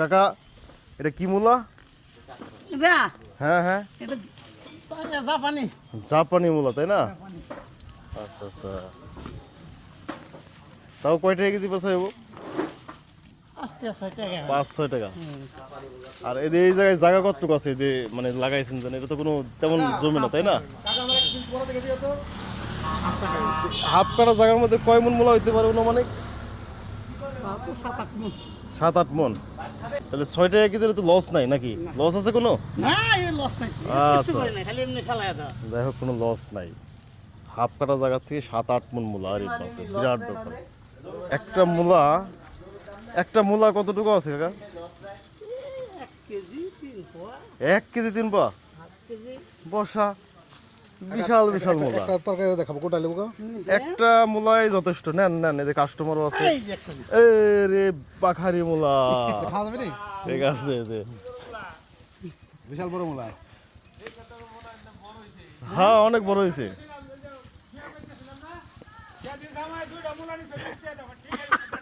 কাকা এটা কি মূলা? হ্যাঁ হ্যাঁ। এটা জাপানি। জাপানি। মূলা তাই না? আচ্ছা আচ্ছা। তাও কয় টাকা কেজি আস্তে টাকা পাঁচ ছয় টাকা। আর এদের এই জায়গায় জায়গা কতটুকু আছে? যে মানে লাগাইছেন যেন এটা তো কোনো তেমন জমি না তাই না? হাফ কাটা। জায়গার মধ্যে কয় মন মূলা হইতে পারে অনুমানিক? সাত আট মন। মন তাহলে ছয় টাকা কেজি তো লস নাই নাকি? লস আছে কোনো? আচ্ছা। যাই হোক কোনো লস নাই। হাফ কাটা জায়গা থেকে সাত আট মন মূলা আরে বিরাট ব্যাপার। একটা মূলা একটা মূলা কতটুকু আছে কাকা? এক কেজি তিন পোয়া। বসা বিশাল বিশাল মূলা। একটা তরকারি দেখাবো। কোটা লেবু একটা মূলাই যথেষ্ট। নেন নেন এদের কাস্টমারও আছে। এ রে পাখারি মূলা। খাওয়া যাবে ঠিক আছে। বিশাল বড় মূলা। হ্যাঁ অনেক বড় হয়েছে।